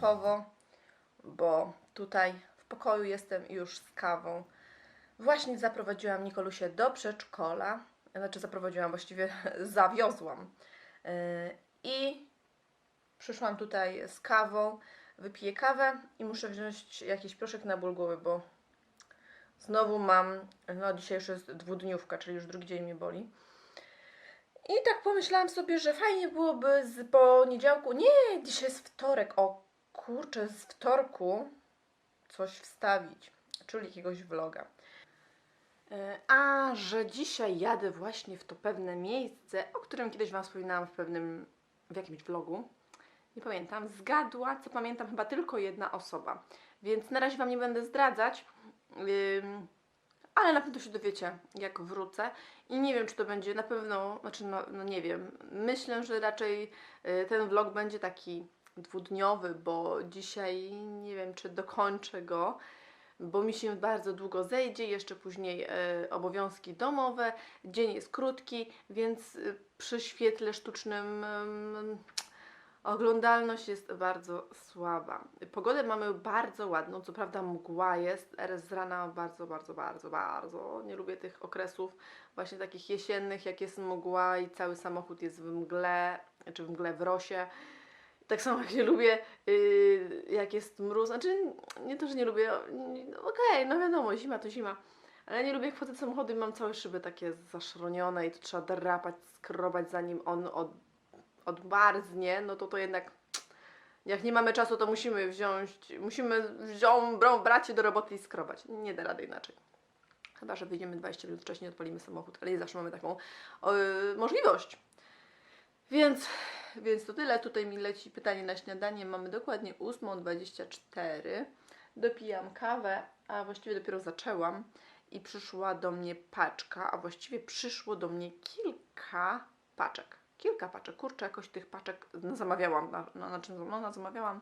nietypowo, bo tutaj w pokoju jestem już z kawą. Właśnie zaprowadziłam Nikolusię do przedszkola, znaczy zaprowadziłam, właściwie zawiozłam. Yy, I przyszłam tutaj z kawą, wypiję kawę i muszę wziąć jakiś proszek na ból głowy, bo znowu mam, no dzisiaj już jest dwudniówka, czyli już drugi dzień mnie boli. I tak pomyślałam sobie, że fajnie byłoby z poniedziałku, nie, dzisiaj jest wtorek, o kurczę, z wtorku coś wstawić, czyli jakiegoś vloga. E, A że dzisiaj jadę właśnie w to pewne miejsce, o którym kiedyś Wam wspominałam w pewnym, w jakimś vlogu, nie pamiętam, zgadła, co pamiętam, chyba tylko jedna osoba. Więc na razie Wam nie będę zdradzać, ym, ale na pewno się dowiecie, jak wrócę. I nie wiem, czy to będzie na pewno, znaczy, no, no nie wiem. Myślę, że raczej y, ten vlog będzie taki dwudniowy, bo dzisiaj nie wiem, czy dokończę go, bo mi się bardzo długo zejdzie, jeszcze później y, obowiązki domowe, dzień jest krótki, więc y, przy świetle sztucznym ym, Oglądalność jest bardzo słaba. Pogodę mamy bardzo ładną, co prawda mgła jest, z rana bardzo, bardzo, bardzo, bardzo. Nie lubię tych okresów właśnie takich jesiennych, jak jest mgła i cały samochód jest w mgle, czy w mgle w rosie. Tak samo jak nie lubię, yy, jak jest mróz, znaczy nie to, że nie lubię, no okej, no wiadomo, zima to zima, ale nie lubię jak wchodzę do samochodu i mam całe szyby takie zaszronione i to trzeba drapać, skrobać zanim on od odmarznie, no to to jednak jak nie mamy czasu, to musimy wziąć, musimy wziąć, brą, brać do roboty i skrobać. Nie da rady inaczej. Chyba, że wyjdziemy 20 minut wcześniej, odpalimy samochód, ale nie zawsze mamy taką o, możliwość. Więc, więc to tyle. Tutaj mi leci pytanie na śniadanie. Mamy dokładnie 8.24. Dopijam kawę, a właściwie dopiero zaczęłam i przyszła do mnie paczka, a właściwie przyszło do mnie kilka paczek kilka paczek. Kurczę, jakoś tych paczek no, zamawiałam, na, czym no, no, zamawiałam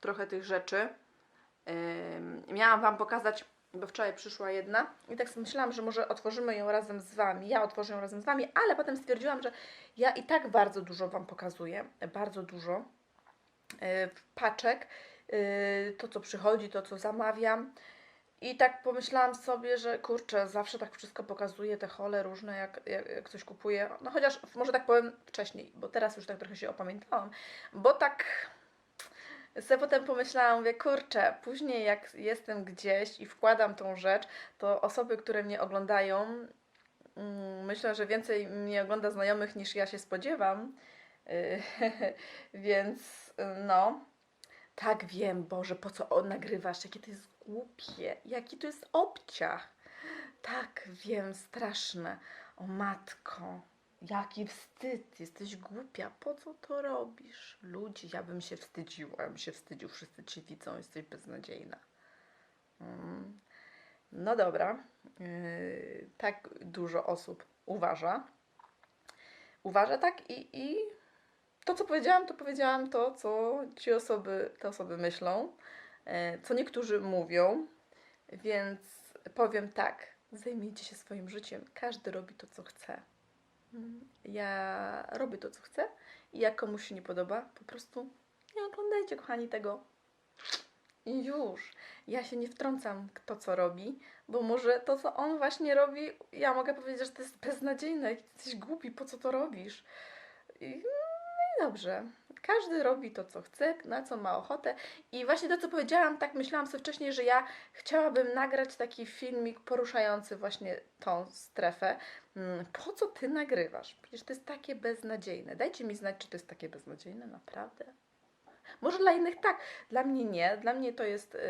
trochę tych rzeczy. Yy, miałam Wam pokazać, bo wczoraj przyszła jedna i tak sobie myślałam, że może otworzymy ją razem z Wami. Ja otworzę ją razem z Wami, ale potem stwierdziłam, że ja i tak bardzo dużo Wam pokazuję, bardzo dużo yy, paczek, yy, to co przychodzi, to co zamawiam. I tak pomyślałam sobie, że kurczę, zawsze tak wszystko pokazuje te hole różne, jak, jak coś kupuję. No chociaż może tak powiem wcześniej, bo teraz już tak trochę się opamiętałam. Bo tak sobie potem pomyślałam, mówię, kurczę, później jak jestem gdzieś i wkładam tą rzecz, to osoby, które mnie oglądają, mm, myślę, że więcej mnie ogląda znajomych niż ja się spodziewam. Więc no, tak wiem, Boże, po co nagrywasz, jakie to jest głupie, jaki to jest obciach. Tak wiem, straszne. O matko, jaki wstyd, jesteś głupia, po co to robisz? Ludzi, ja bym się wstydziła, ja bym się wstydził, wszyscy cię widzą, jesteś beznadziejna. Mm. No dobra, yy, tak dużo osób uważa. Uważa tak i, i to, co powiedziałam, to powiedziałam to, co ci osoby, te osoby myślą, e, co niektórzy mówią, więc powiem tak, zajmijcie się swoim życiem. Każdy robi to, co chce. Mm, Ja robię to, co chcę i jak komuś się nie podoba, po prostu nie oglądajcie, kochani, tego. I już. Ja się nie wtrącam, kto co robi, bo może to, co on właśnie robi, ja mogę powiedzieć, że to jest beznadziejne, jesteś głupi, po co to robisz? I dobrze. Każdy robi to, co chce, na co ma ochotę. I właśnie to, co powiedziałam, tak myślałam sobie wcześniej, że ja chciałabym nagrać taki filmik poruszający właśnie tą strefę. Mm, Po co ty nagrywasz? Przecież to jest takie beznadziejne. Dajcie mi znać, czy to jest takie beznadziejne, naprawdę. Może dla innych tak, dla mnie nie. Dla mnie to jest. Yy...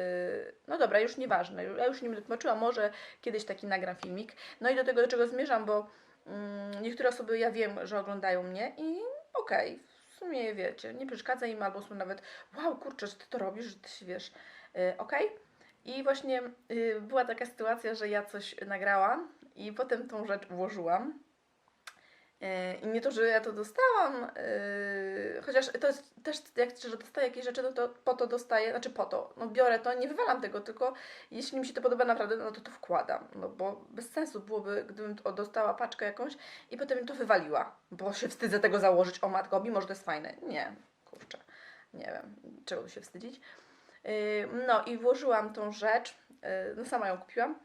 No dobra, już nieważne. Ja już nie będę tłumaczyła, może kiedyś taki nagram filmik. No i do tego, do czego zmierzam, bo mm, niektóre osoby ja wiem, że oglądają mnie i okej, w sumie wiecie, nie przeszkadza im albo są nawet, wow, kurczę, że ty to robisz, że ty się wiesz, yy, okej. I właśnie yy, była taka sytuacja, że ja coś nagrałam i potem tą rzecz włożyłam. Yy, I nie to, że ja to dostałam, yy, chociaż to jest też, jak że dostaję jakieś rzeczy, to, to po to dostaję, znaczy po to, no biorę to, nie wywalam tego, tylko jeśli mi się to podoba naprawdę, no to to wkładam, no bo bez sensu byłoby, gdybym dostała paczkę jakąś i potem to wywaliła, bo się wstydzę tego założyć, o matko, mimo że to jest fajne. Nie, kurczę. Nie wiem, czego się wstydzić. Yy, No i włożyłam tą rzecz, yy, no sama ją kupiłam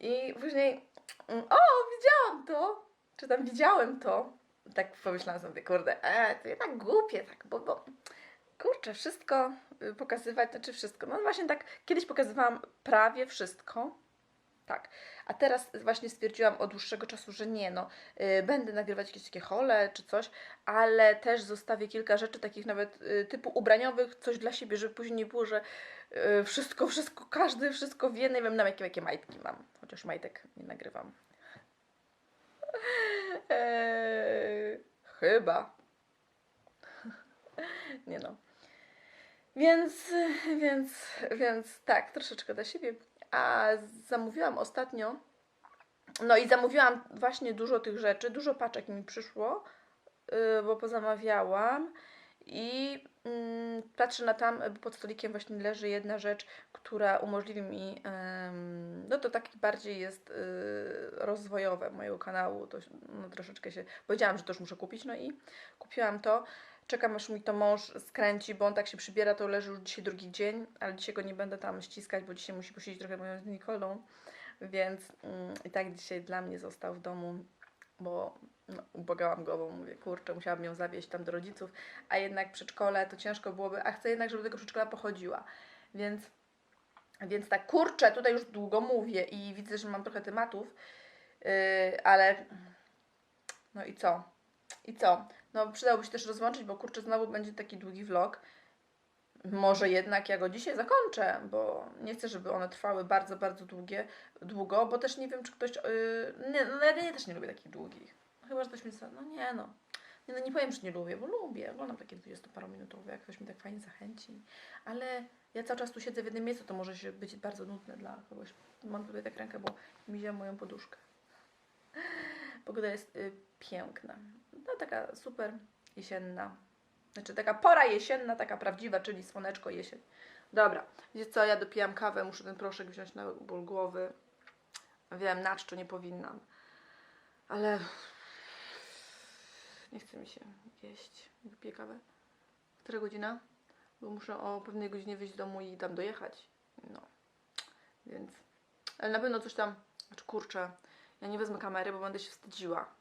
i później, mm, o, widziałam to, czy tam widziałem to. Tak pomyślałam sobie, kurde, e, to jednak głupie, tak, bo, bo kurczę, wszystko y, pokazywać, znaczy wszystko. No właśnie tak, kiedyś pokazywałam prawie wszystko, tak. A teraz właśnie stwierdziłam od dłuższego czasu, że nie, no, y, będę nagrywać jakieś takie hole czy coś, ale też zostawię kilka rzeczy takich nawet y, typu ubraniowych, coś dla siebie, żeby później nie było, że y, wszystko, wszystko, każdy wszystko wie, nie wiem nawet jakie, jakie majtki mam, chociaż majtek nie nagrywam. Eee, chyba. nie no. Więc, więc, więc tak, troszeczkę dla siebie. A zamówiłam ostatnio, no i zamówiłam właśnie dużo tych rzeczy, dużo paczek mi przyszło, yy, bo pozamawiałam i patrzę na tam, pod stolikiem właśnie leży jedna rzecz, która umożliwi mi, no to taki bardziej jest y, rozwojowe mojego kanału, to no, troszeczkę się, powiedziałam, że to już muszę kupić, no i kupiłam to. Czekam aż mi to mąż skręci, bo on tak się przybiera, to leży już dzisiaj drugi dzień, ale dzisiaj go nie będę tam ściskać, bo dzisiaj musi posiedzieć trochę moją z Nikolą, więc mm, i tak dzisiaj dla mnie został w domu, bo no, ubogałam bo mówię, kurczę, musiałabym ją zawieźć tam do rodziców, a jednak przedszkole to ciężko byłoby, a chcę jednak, żeby do tego przedszkola pochodziła, więc, więc tak, kurczę, tutaj już długo mówię i widzę, że mam trochę tematów, yy, ale no i co? I co? No przydałoby się też rozłączyć, bo kurczę, znowu będzie taki długi vlog. Może jednak ja go dzisiaj zakończę, bo nie chcę, żeby one trwały bardzo, bardzo długie, długo, bo też nie wiem, czy ktoś... Yy, nie, no ja też nie lubię takich długich. Chyba, że ktoś mi no nie no. Nie, no nie powiem, że nie lubię, bo lubię. Oglądam takie 20-parominutowe, jak ktoś mi tak fajnie zachęci. Ale ja cały czas tu siedzę w jednym miejscu, to może się być bardzo nudne dla kogoś. Mam tutaj tak rękę, bo mi wzięła moją poduszkę. Pogoda jest y, piękna. No taka super jesienna. Znaczy taka pora jesienna, taka prawdziwa, czyli słoneczko, jesień. Dobra, wiecie co, ja dopijam kawę, muszę ten proszek wziąć na ból głowy. Wiem, na czczo nie powinnam. Ale nie chce mi się jeść. Wypiję kawę. Która godzina? Bo muszę o pewnej godzinie wyjść z domu i tam dojechać. No. Więc. Ale na pewno coś tam. Znaczy kurczę, ja nie wezmę kamery, bo będę się wstydziła.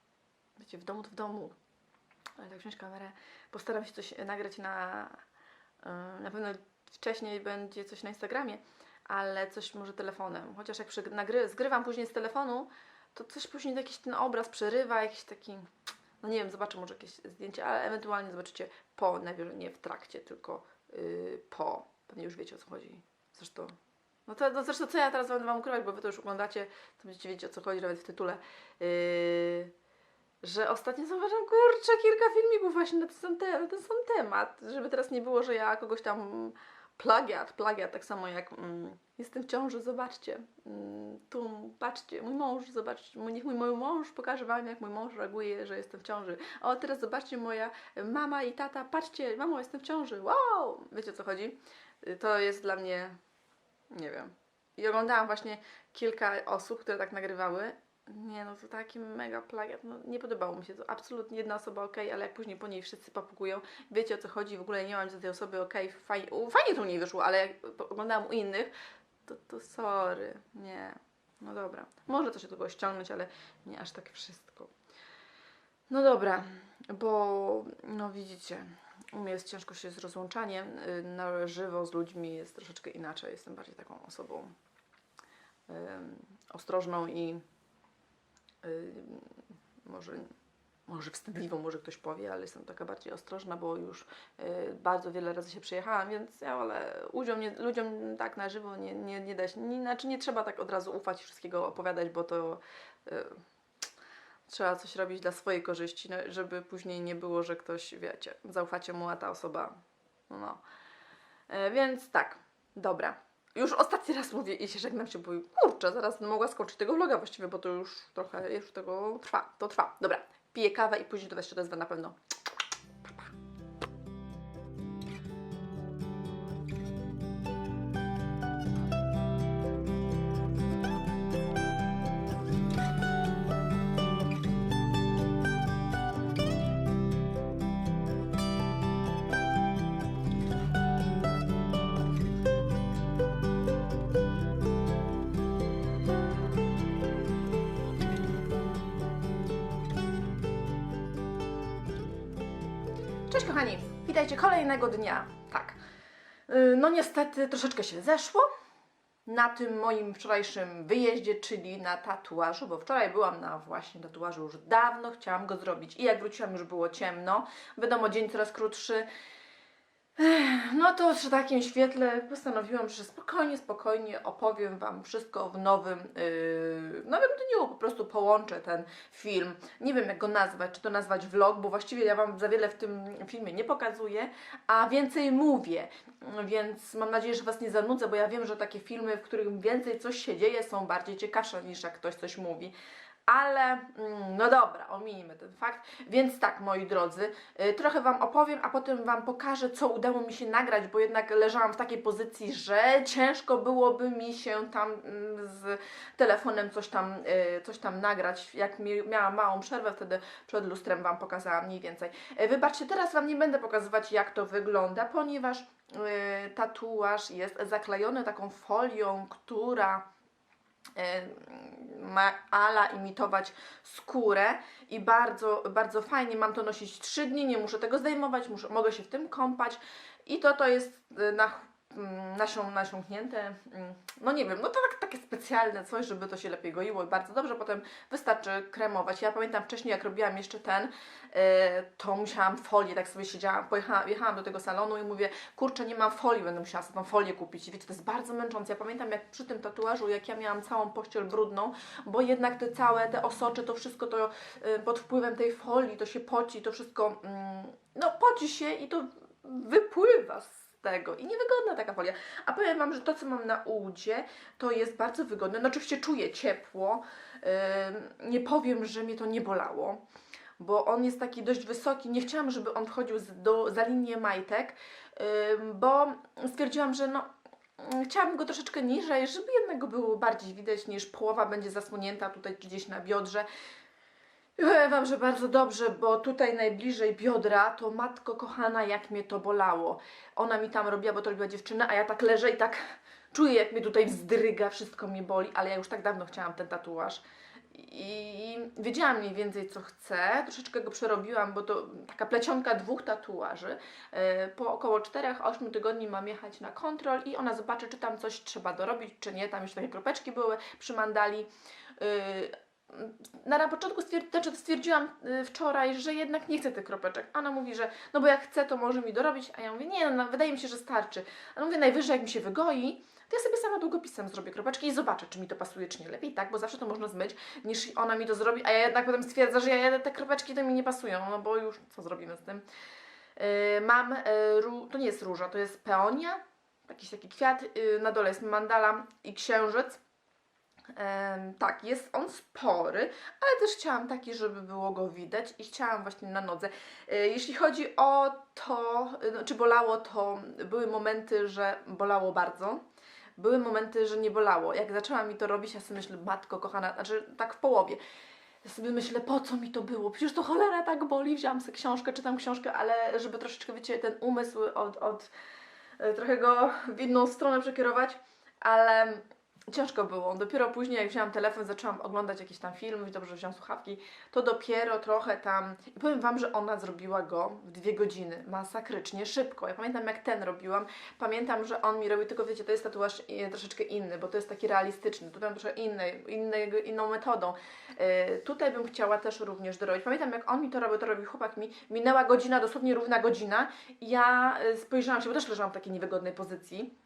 Wiecie, w domu to w domu. Ale tak wziąć kamerę, postaram się coś nagrać na. yy, Na pewno wcześniej będzie coś na Instagramie, ale coś może telefonem. Chociaż jak przy, nagry, zgrywam później z telefonu, to coś później jakiś ten obraz przerywa, jakiś taki. No nie wiem, zobaczę może jakieś zdjęcie, ale ewentualnie zobaczycie po, najwyżej nie w trakcie, tylko yy, po. Pewnie już wiecie o co chodzi. Zresztą. No to no zresztą co ja teraz będę Wam ukrywać, bo Wy to już oglądacie, to będziecie wiedzieć o co chodzi nawet w tytule. Yy, że ostatnio zauważyłam, kurczę, kilka filmików właśnie na ten, sam te, na ten sam temat, żeby teraz nie było, że ja kogoś tam plagiat, plagiat, tak samo jak mm, jestem w ciąży, zobaczcie, mm, tu patrzcie, mój mąż, zobaczcie, niech mój, mój mąż pokaże Wam, jak mój mąż reaguje, że jestem w ciąży. O, teraz zobaczcie, moja mama i tata, patrzcie, mamo, jestem w ciąży, wow! Wiecie o co chodzi? Y, To jest dla mnie, nie wiem. I oglądałam właśnie kilka osób, które tak nagrywały. Nie no, to taki mega plagiat. No, nie podobało mi się to. Absolutnie jedna osoba ok, ale jak później po niej wszyscy papugują, wiecie o co chodzi, w ogóle nie mam do tej osoby ok, fajnie, u, fajnie to u niej wyszło, ale jak oglądałam u innych, to, to sorry, nie. No dobra, może to się tego ściągnąć, ale nie aż tak wszystko. No dobra, bo no widzicie, u mnie jest ciężko się z rozłączaniem. y, Na żywo z ludźmi jest troszeczkę inaczej. Jestem bardziej taką osobą ym, ostrożną i może, może wstydliwą, może ktoś powie, ale jestem taka bardziej ostrożna, bo już y, bardzo wiele razy się przejechałam, więc ja ale ludziom, nie, ludziom tak na żywo nie, nie, nie da się, nie, znaczy nie trzeba tak od razu ufać i wszystkiego opowiadać, bo to y, trzeba coś robić dla swojej korzyści, no, żeby później nie było, że ktoś, wiecie, zaufacie mu, a ta osoba, no. E, więc tak, dobra. Już ostatni raz mówię i się żegnam się, bo kurczę, zaraz mogła skończyć tego vloga właściwie, bo to już trochę, już tego trwa, to trwa. Dobra, piję kawę i później do Was się odezwę na pewno. Witajcie kolejnego dnia. Tak. Yy, No niestety troszeczkę się zeszło na tym moim wczorajszym wyjeździe, czyli na tatuażu, bo wczoraj byłam na właśnie tatuażu już dawno, chciałam go zrobić i jak wróciłam już było ciemno. Wiadomo, dzień coraz krótszy. No to przy takim świetle postanowiłam, że spokojnie, spokojnie opowiem Wam wszystko w nowym, yy, nowym dniu. Po prostu połączę ten film. Nie wiem jak go nazwać, czy to nazwać vlog, bo właściwie ja Wam za wiele w tym filmie nie pokazuję, a więcej mówię. Więc mam nadzieję, że Was nie zanudzę, bo ja wiem, że takie filmy, w których więcej coś się dzieje, są bardziej ciekawsze niż jak ktoś coś mówi. Ale mm, no dobra, ominijmy ten fakt. Więc tak, moi drodzy, y, trochę Wam opowiem, a potem Wam pokażę, co udało mi się nagrać, bo jednak leżałam w takiej pozycji, że ciężko byłoby mi się tam mm, z telefonem coś tam, y, coś tam nagrać. Jak mi, miałam małą przerwę, wtedy przed lustrem Wam pokazałam mniej więcej. Y, Wybaczcie, teraz Wam nie będę pokazywać, jak to wygląda, ponieważ tatuaż jest zaklejony taką folią, która ma ala imitować skórę i bardzo, bardzo fajnie. Mam to nosić 3 dni, nie muszę tego zdejmować, muszę, mogę się w tym kąpać i to to jest y, na, nasią, nasiąknięte, mm, no nie wiem, no to tak, takie specjalne coś, żeby to się lepiej goiło i bardzo dobrze potem wystarczy kremować. Ja pamiętam wcześniej, jak robiłam jeszcze ten, y, to musiałam folię, tak sobie siedziałam, pojechałam, jechałam do tego salonu i mówię, kurczę, nie mam folii, będę musiała sobie tą folię kupić. Wiecie, to jest bardzo męczące. Ja pamiętam, jak przy tym tatuażu, jak ja miałam całą pościel brudną, bo jednak te całe, te osocze, to wszystko to y, pod wpływem tej folii, to się poci, to wszystko, mm, no poci się i to wypływa z tego i niewygodna taka folia. A powiem Wam, że to, co mam na udzie, to jest bardzo wygodne. No oczywiście czuję ciepło, nie powiem, że mnie to nie bolało, bo on jest taki dość wysoki. Nie chciałam, żeby on wchodził do, za linię majtek, bo stwierdziłam, że no chciałabym go troszeczkę niżej, żeby jednak go było bardziej widać niż połowa będzie zasłonięta tutaj gdzieś na biodrze. Powiem Wam, że bardzo dobrze, bo tutaj najbliżej biodra to matko kochana, jak mnie to bolało. Ona mi tam robiła, bo to robiła dziewczyna, a ja tak leżę i tak czuję, jak mnie tutaj wzdryga, wszystko mnie boli, ale ja już tak dawno chciałam ten tatuaż. I wiedziałam mniej więcej, co chcę. Troszeczkę go przerobiłam, bo to taka plecionka dwóch tatuaży. E, Po około 4-8 tygodni mam jechać na kontrol i ona zobaczy, czy tam coś trzeba dorobić, czy nie. Tam już takie kropeczki były przy mandali. Na, początku stwierd- znaczy stwierdziłam y, wczoraj, że jednak nie chcę tych kropeczek. Ona mówi, że no bo jak chce, to może mi dorobić, a ja mówię, nie, no, wydaje mi się, że starczy. A mówię, najwyżej jak mi się wygoi, to ja sobie sama długopisem zrobię kropeczki i zobaczę, czy mi to pasuje, czy nie. Lepiej tak, bo zawsze to można zmyć, niż ona mi to zrobi, a ja jednak potem stwierdzę, że ja te kropeczki to mi nie pasują, no bo już co zrobimy z tym. Yy, mam, yy, to nie jest róża, to jest peonia, jakiś taki kwiat, yy, na dole jest mandala i księżyc. Tak, jest on spory, ale też chciałam taki, żeby było go widać i chciałam właśnie na nodze. E, Jeśli chodzi o to, no, czy bolało, to były momenty, że bolało bardzo. Były momenty, że nie bolało. Jak zaczęłam mi to robić, ja sobie myślę, matko kochana, znaczy tak w połowie. Ja sobie myślę, po co mi to było? Przecież to cholera tak boli. Wziąłam sobie książkę, czytam książkę, ale żeby troszeczkę, wiecie, ten umysł od, od e, trochę go w inną stronę przekierować, ale ciężko było. Dopiero później, jak wzięłam telefon, zaczęłam oglądać jakieś tam filmy, dobrze że wziąłam słuchawki, to dopiero trochę tam. I powiem Wam, że ona zrobiła go w dwie godziny, masakrycznie szybko. Ja pamiętam, jak ten robiłam. Pamiętam, że on mi robił, tylko wiecie, to jest tatuaż e, troszeczkę inny, bo to jest taki realistyczny. Tutaj mam troszkę inny, innego, inną metodą. E, tutaj bym chciała też również dorobić. Pamiętam, jak on mi to robił, to robił chłopak mi. Minęła godzina, dosłownie równa godzina. Ja e, spojrzałam się, bo też leżałam w takiej niewygodnej pozycji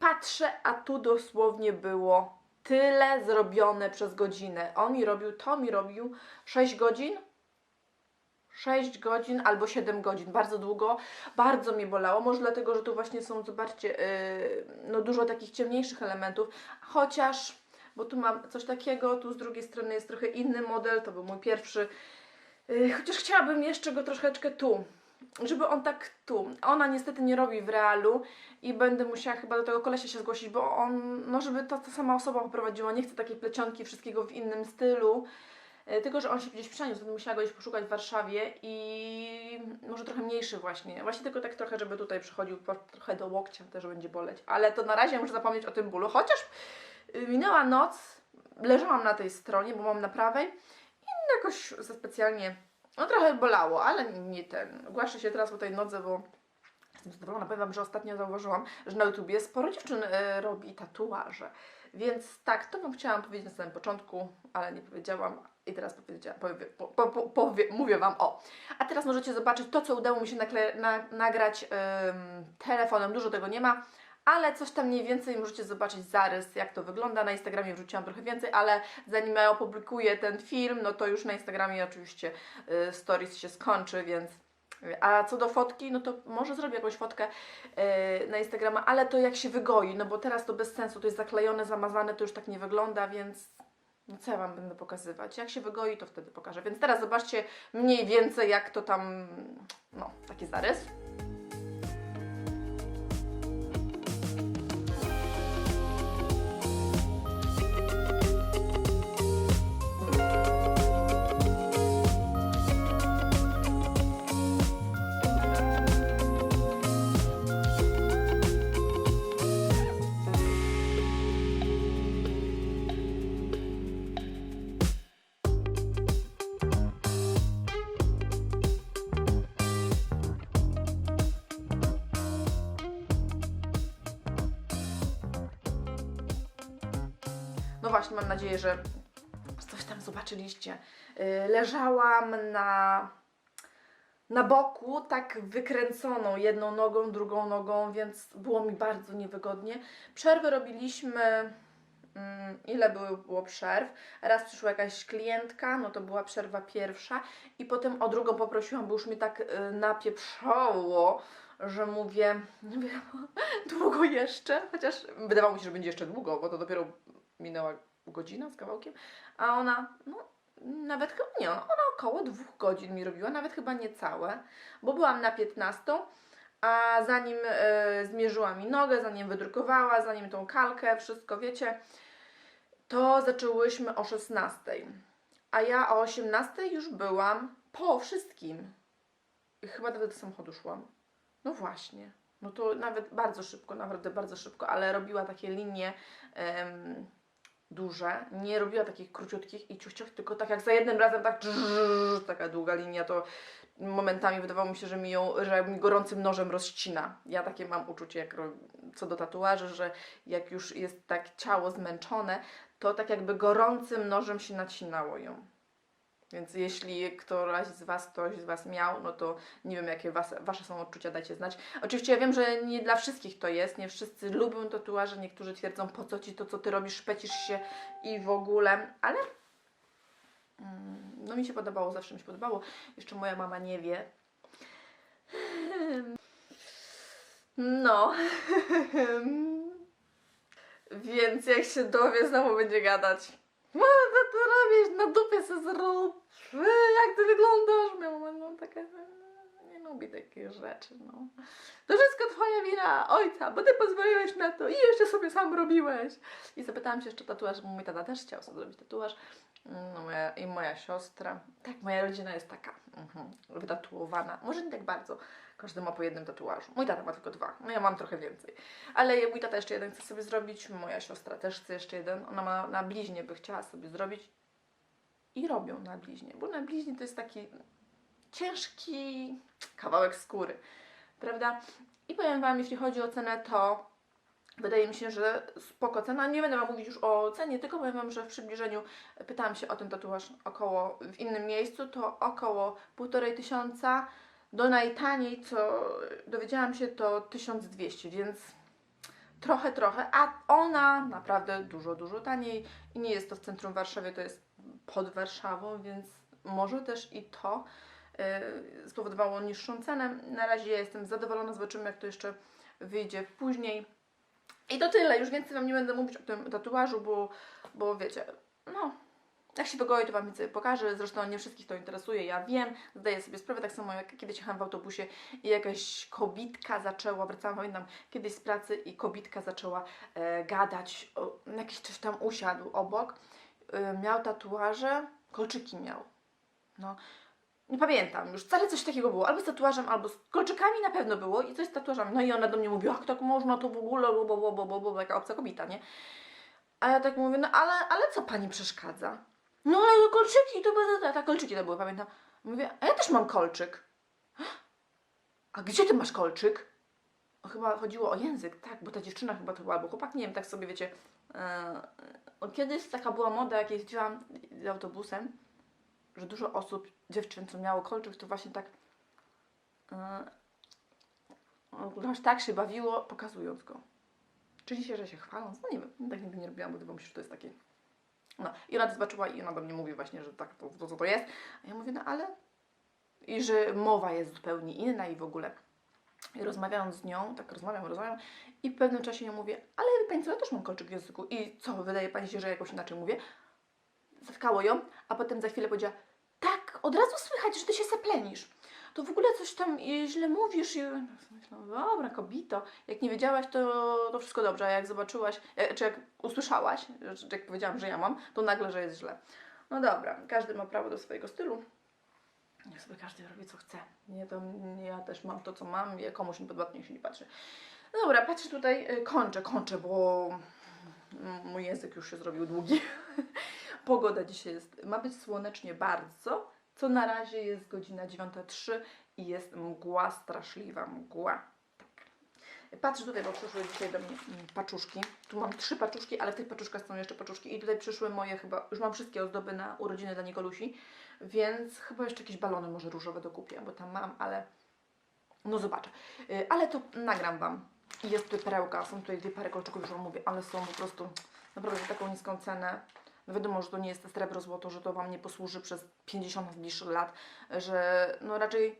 patrzę, a tu dosłownie było tyle zrobione przez godzinę. On mi robił, to mi robił. 6 godzin. 6 godzin albo 7 godzin, bardzo długo, bardzo mnie bolało, może dlatego, że tu właśnie są, zobaczcie, yy, no dużo takich ciemniejszych elementów, chociaż, bo tu mam coś takiego, tu z drugiej strony jest trochę inny model, to był mój pierwszy, yy, chociaż chciałabym jeszcze go troszeczkę tu, żeby on tak tu. Ona niestety nie robi w realu i będę musiała chyba do tego kolesia się zgłosić, bo on, no żeby to ta sama osoba poprowadziła, nie chce takiej plecionki, wszystkiego w innym stylu. E, Tylko, że on się gdzieś przeniósł, będę musiała go gdzieś poszukać w Warszawie i może trochę mniejszy właśnie. Właśnie tylko tak trochę, żeby tutaj przychodził trochę do łokcia, też będzie boleć. Ale to na razie muszę zapomnieć o tym bólu, chociaż y, minęła noc, leżałam na tej stronie, bo mam na prawej i jakoś za specjalnie No trochę bolało, ale nie ten. Głaszczę się teraz po tej nodze, bo jestem zadowolona. Powiem Wam, że ostatnio zauważyłam, że na YouTubie sporo dziewczyn e, robi tatuaże. Więc tak, to Wam chciałam powiedzieć na samym początku, ale nie powiedziałam i teraz powiedziałam, powie, po, po, po, powie, mówię Wam o. A teraz możecie zobaczyć to, co udało mi się nakle, na, nagrać em, telefonem. Dużo tego nie ma, ale coś tam mniej więcej możecie zobaczyć zarys, jak to wygląda. Na Instagramie wrzuciłam trochę więcej, ale zanim ja opublikuję ten film, no to już na Instagramie oczywiście y, stories się skończy, więc... A co do fotki, no to może zrobię jakąś fotkę y, na Instagrama, ale to jak się wygoi, no bo teraz to bez sensu, to jest zaklejone, zamazane, to już tak nie wygląda, więc no co ja Wam będę pokazywać? Jak się wygoi, to wtedy pokażę. Więc teraz zobaczcie mniej więcej, jak to tam, no, taki zarys. Że coś tam zobaczyliście. Yy, Leżałam na, na boku, tak wykręconą jedną nogą, drugą nogą, więc było mi bardzo niewygodnie. Przerwy robiliśmy. mm, Ile było, było przerw? Raz przyszła jakaś klientka, no to była przerwa pierwsza, i potem o drugą poprosiłam, bo już mi tak y, napieprzało, że mówię, nie wiem, długo jeszcze, chociaż wydawało mi się, że będzie jeszcze długo, bo to dopiero minęła godzina z kawałkiem, a ona, no nawet chyba nie, ona około dwóch godzin mi robiła, nawet chyba niecałe, bo byłam na 15, a zanim e, zmierzyła mi nogę, zanim wydrukowała, zanim tą kalkę, wszystko wiecie, to zaczęłyśmy o 16, a ja o 18 już byłam po wszystkim. Chyba nawet do samochodu szłam. No właśnie. No to nawet bardzo szybko, naprawdę bardzo szybko, ale robiła takie linie duże. Nie robiła takich króciutkich i ciuchciach, tylko tak jak za jednym razem tak drrrr, taka długa linia, to momentami wydawało mi się, że mi ją, że mi gorącym nożem rozcina. Ja takie mam uczucie jak co do tatuaży, że jak już jest tak ciało zmęczone, to tak jakby gorącym nożem się nacinało ją. Więc jeśli któraś z Was, ktoś z Was miał, no to nie wiem, jakie was, Wasze są odczucia, dajcie znać. Oczywiście ja wiem, że nie dla wszystkich to jest, nie wszyscy lubią tatuaże, niektórzy twierdzą, po co Ci to, co Ty robisz, szpecisz się i w ogóle, ale mm, no mi się podobało, zawsze mi się podobało. Jeszcze moja mama nie wie. No. Więc jak się dowie, znowu będzie gadać. Robisz? Na dupie se zrób. Jak ty wyglądasz? Mama no, taka nie lubi takich rzeczy, no. To wszystko twoja wina ojca, bo ty pozwoliłeś na to i jeszcze sobie sam robiłeś. I zapytałam się jeszcze tatuaż, bo mój tata też chciał sobie zrobić tatuaż. No, moja, I moja siostra. Tak, moja rodzina jest taka mhm, wytatuowana. Może nie tak bardzo. Każdy ma po jednym tatuażu. Mój tata ma tylko dwa. No ja mam trochę więcej. Ale mój tata jeszcze jeden chce sobie zrobić. Moja siostra też chce jeszcze jeden. Ona ma na bliźnie by chciała sobie zrobić. I robią na bliźnie. Bo na bliźnie to jest taki ciężki kawałek skóry. Prawda? I powiem Wam, jeśli chodzi o cenę, to Wydaje mi się, że spoko cena. Nie będę Wam mówić już o cenie, tylko powiem Wam, że w przybliżeniu pytałam się o ten tatuaż około w innym miejscu, to około półtorej tysiąca. Do najtaniej, co dowiedziałam się, to 1200, więc trochę, trochę, a ona naprawdę dużo, dużo taniej i nie jest to w centrum Warszawy, to jest pod Warszawą, więc może też i to yy, spowodowało niższą cenę. Na razie ja jestem zadowolona, zobaczymy jak to jeszcze wyjdzie później. I to tyle, już więcej Wam nie będę mówić o tym tatuażu, bo, bo wiecie, no, jak się wygoi, to Wam więcej pokażę. Zresztą nie wszystkich to interesuje, ja wiem, zdaję sobie sprawę, tak samo jak kiedyś jechałam w autobusie i jakaś kobitka zaczęła, wracałam, pamiętam, kiedyś z pracy i kobitka zaczęła e, gadać, o, jakiś coś tam usiadł obok, miał tatuaże, kolczyki miał, no, nie pamiętam, już wcale coś takiego było, albo z tatuażem, albo z kolczykami na pewno było i coś z tatuażami. No i ona do mnie mówi, jak tak można, to w ogóle, bo, bo, bo, bo, bo, taka obca kobieta, nie? A ja tak mówię, no ale, ale co pani przeszkadza? No ale kolczyki to były, ta kolczyki to były, pamiętam. Mówię, a ja też mam kolczyk. A gdzie ty masz kolczyk? Chyba chodziło o język, tak, bo ta dziewczyna chyba to była, albo chłopak, nie wiem, tak sobie wiecie. Kiedyś taka była moda, jak jeździłam autobusem, że dużo osób, dziewczyn, co miało kolczyk, to właśnie tak yy, tak się bawiło, pokazując go. Czyli się, że się chwaląc, no nie wiem, tak nigdy nie robiłam, bo wydawało że to jest takie... No, i ona to zobaczyła i ona do mnie mówi właśnie, że tak, to, to to jest. A ja mówię, no ale... I że mowa jest zupełnie inna i w ogóle. I rozmawiając z nią, tak rozmawiam, rozmawiam i w pewnym czasie ja mówię, ale wie Pani co, ja też mam kolczyk w języku i co, wydaje Pani się, że jakoś inaczej mówię? Zatkało ją, a potem za chwilę powiedziała, tak, od razu słychać, że Ty się seplenisz. To w ogóle coś tam źle mówisz i myślę, dobra kobito, jak nie wiedziałaś, to, to wszystko dobrze, a jak zobaczyłaś, e, czy jak usłyszałaś, że- jak powiedziałam, że ja mam, to nagle, że jest źle. No dobra, każdy ma prawo do swojego stylu. Niech sobie każdy robi co chce. Nie, to ja też mam to, co mam, ja komuś nie podoba, się nie patrzy. No dobra, patrzę tutaj, y, kończę, kończę, bo mój język już się zrobił długi. Pogoda dzisiaj jest, ma być słonecznie bardzo, co na razie jest godzina 9.03 i jest mgła, straszliwa mgła. Tak. Patrzę tutaj, bo przyszły dzisiaj do mnie mm, paczuszki. Tu mam trzy paczuszki, ale w tych paczuszkach są jeszcze paczuszki. I tutaj przyszły moje chyba, już mam wszystkie ozdoby na urodziny dla Nikolusi, więc chyba jeszcze jakieś balony może różowe dokupię, bo tam mam, ale no zobaczę. Y, Ale to nagram Wam. Jest tutaj perełka, są tutaj dwie pary kolczyków, już Wam mówię, ale są po prostu naprawdę za taką niską cenę. No wiadomo, że to nie jest srebro złoto, że to Wam nie posłuży przez 50 najbliższych lat, że no raczej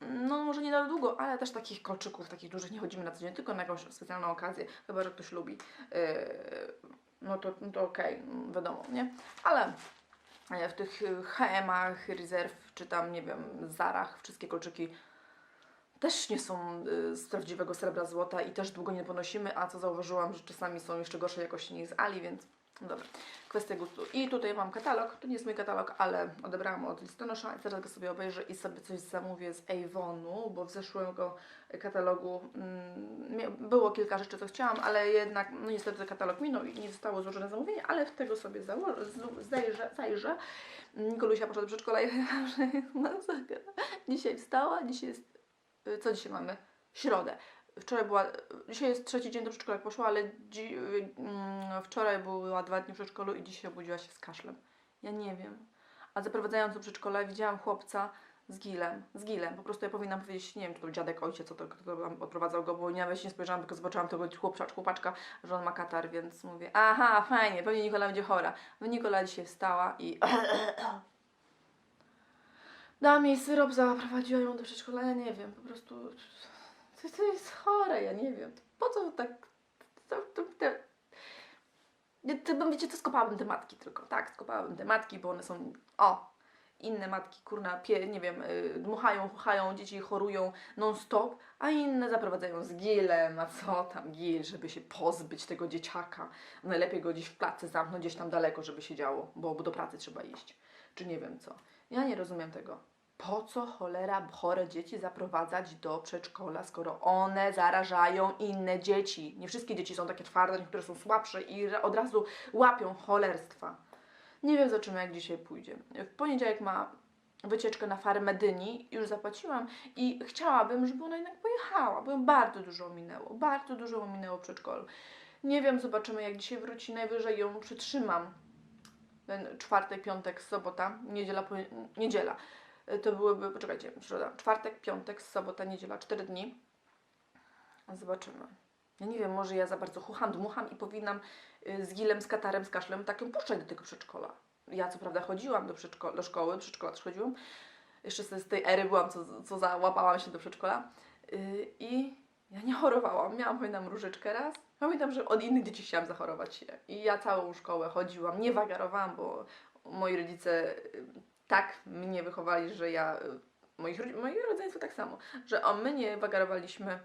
no może nie na długo, ale też takich kolczyków, takich dużych nie chodzimy na co dzień, tylko na jakąś specjalną okazję, chyba, że ktoś lubi. Yy, no to, no to okej, wiadomo, nie? Ale w tych y, H&M-ach, Reserve, czy tam, nie wiem, Zarach, wszystkie kolczyki też nie są y, z prawdziwego srebra złota i też długo nie ponosimy, a co zauważyłam, że czasami są jeszcze gorszej jakości niż z Ali, więc dobra, kwestia gustu. I tutaj mam katalog, to nie jest mój katalog, ale odebrałam od listonosza i zaraz go sobie obejrzę i sobie coś zamówię z Avonu, bo w zeszłego katalogu mm, było kilka rzeczy, co chciałam, ale jednak, no niestety katalog minął i nie zostało złożone zamówienie, ale w tego sobie zajrzę, zajrzę. Nikolusia poszła do przedszkola i masakra. Dzisiaj wstała, dzisiaj jest co dzisiaj mamy? Środę. Wczoraj była, dzisiaj jest trzeci dzień do przedszkola, poszła, ale dzi, mm, wczoraj była dwa dni w przedszkolu i dzisiaj obudziła się z kaszlem. Ja nie wiem. A zaprowadzając do przedszkola widziałam chłopca z gilem, z gilem. Po prostu ja powinnam powiedzieć, nie wiem, czy to był dziadek, ojciec, co to, kto tam odprowadzał go, bo nawet się nie spojrzałam, tylko zobaczyłam tego chłopczacz, chłopaczka, że on ma katar, więc mówię, aha, fajnie, pewnie Nikola będzie chora. No Nikola dzisiaj wstała i Dałam jej syrop, zaprowadziła ją do przedszkola, ja nie wiem, po prostu to, to jest chore, ja nie wiem. Po co tak, to, to, to, to, bym, wiecie, to skopałabym te matki tylko, tak, skopałabym te matki, bo one są, o, inne matki, kurna, pie, nie wiem, y, dmuchają, chuchają, dzieci chorują non-stop, a inne zaprowadzają z gilem, a co tam gil, żeby się pozbyć tego dzieciaka. Najlepiej go gdzieś w pracy zamknąć, gdzieś tam daleko, żeby się działo, bo do pracy trzeba iść, czy nie wiem co. Ja nie rozumiem tego. Po co cholera chore dzieci zaprowadzać do przedszkola, skoro one zarażają inne dzieci? Nie wszystkie dzieci są takie twarde, niektóre są słabsze i od razu łapią cholerstwa. Nie wiem, zobaczymy jak dzisiaj pójdzie. W poniedziałek ma wycieczkę na farmę dyni, już zapłaciłam i chciałabym, żeby ona jednak pojechała, bo bardzo dużo minęło, bardzo dużo minęło przedszkolu. Nie wiem, zobaczymy jak dzisiaj wróci, najwyżej ją przytrzymam. Ten czwartek, piątek, sobota, niedziela, niedziela. To byłyby, poczekajcie, środa, czwartek, piątek, sobota, niedziela, cztery dni. Zobaczymy. Ja nie wiem, może ja za bardzo chucham, dmucham i powinnam y, z gilem, z katarem, z kaszlem tak ją puszczać do tego przedszkola. Ja co prawda chodziłam do, przedszko- do szkoły, przedszkola też chodziłam. Jeszcze z tej ery byłam, co, co załapałam się do przedszkola. Yy, I ja nie chorowałam. Miałam, pamiętam, różyczkę raz. Pamiętam, że od innych dzieci chciałam zachorować się. I ja całą szkołę chodziłam, nie wagarowałam, bo moi rodzice tak mnie wychowali, że ja, y, moich, moi rodzeństwo tak samo, że o my nie wagarowaliśmy,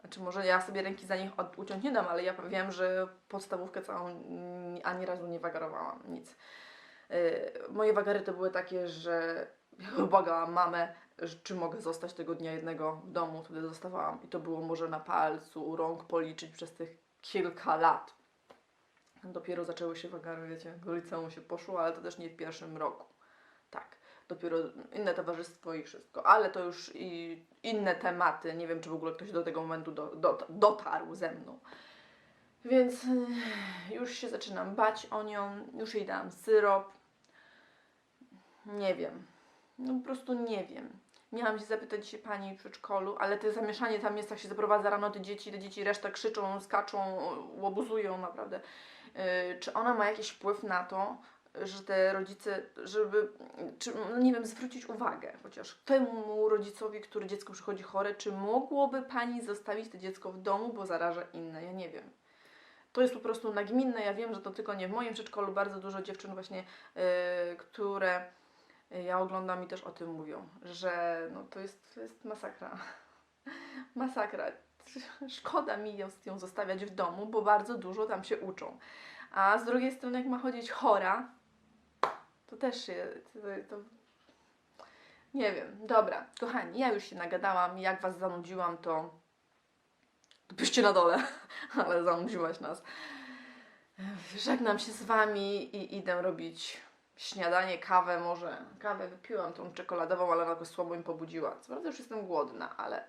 znaczy może ja sobie ręki za nich od, uciąć nie dam, ale ja wiem, że podstawówkę całą ani razu nie wagarowałam, nic. Y, moje wagary to były takie, że błagałam mamę, czy mogę zostać tego dnia jednego w domu, wtedy zostawałam i to było może na palcu, rąk policzyć przez tych kilka lat. Dopiero zaczęły się wagary, wiecie, do liceum się poszło, ale to też nie w pierwszym roku. Tak. dopiero inne towarzystwo i wszystko. Ale to już i inne tematy. Nie wiem, czy w ogóle ktoś do tego momentu do, do, dotarł ze mną. Więc y, już się zaczynam bać o nią, już jej dałam syrop. Nie wiem. No po prostu nie wiem. Miałam się zapytać dzisiaj pani w przedszkolu, ale to zamieszanie tam jest, tak się zaprowadza rano te dzieci, te dzieci reszta krzyczą, skaczą, łobuzują naprawdę. Yy, czy ona ma jakiś wpływ na to, że te rodzice, żeby, czy, no nie wiem, zwrócić uwagę chociaż temu rodzicowi, który dziecko przychodzi chore, czy mogłoby pani zostawić to dziecko w domu, bo zaraża inne? Ja nie wiem. To jest po prostu nagminne. Ja wiem, że to tylko nie w moim przedszkolu. Bardzo dużo dziewczyn właśnie, yy, które ja oglądam i też o tym mówią, że no to jest, to jest masakra. Masakra. Szkoda mi ją, ją zostawiać w domu, bo bardzo dużo tam się uczą. A z drugiej strony, jak ma chodzić chora, to też się. To, to... Nie wiem. Dobra, kochani, ja już się nagadałam. Jak Was zanudziłam, to. piszcie na dole, ale zanudziłaś nas. Żegnam się z Wami i idę robić śniadanie, kawę może. Kawę wypiłam tą czekoladową, ale ona słabo mi pobudziła. Co prawda już jestem głodna, ale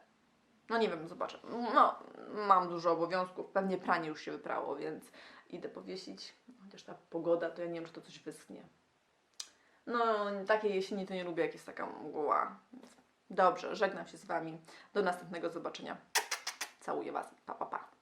no nie wiem, zobaczę. No, mam dużo obowiązków, pewnie pranie już się wyprało, więc idę powiesić. Chociaż ta pogoda, to ja nie wiem, czy to coś wyschnie. No, takiej jesieni to nie lubię, jak jest taka mgła. Dobrze, żegnam się z Wami. Do następnego zobaczenia. Całuję Was. Pa, pa, pa.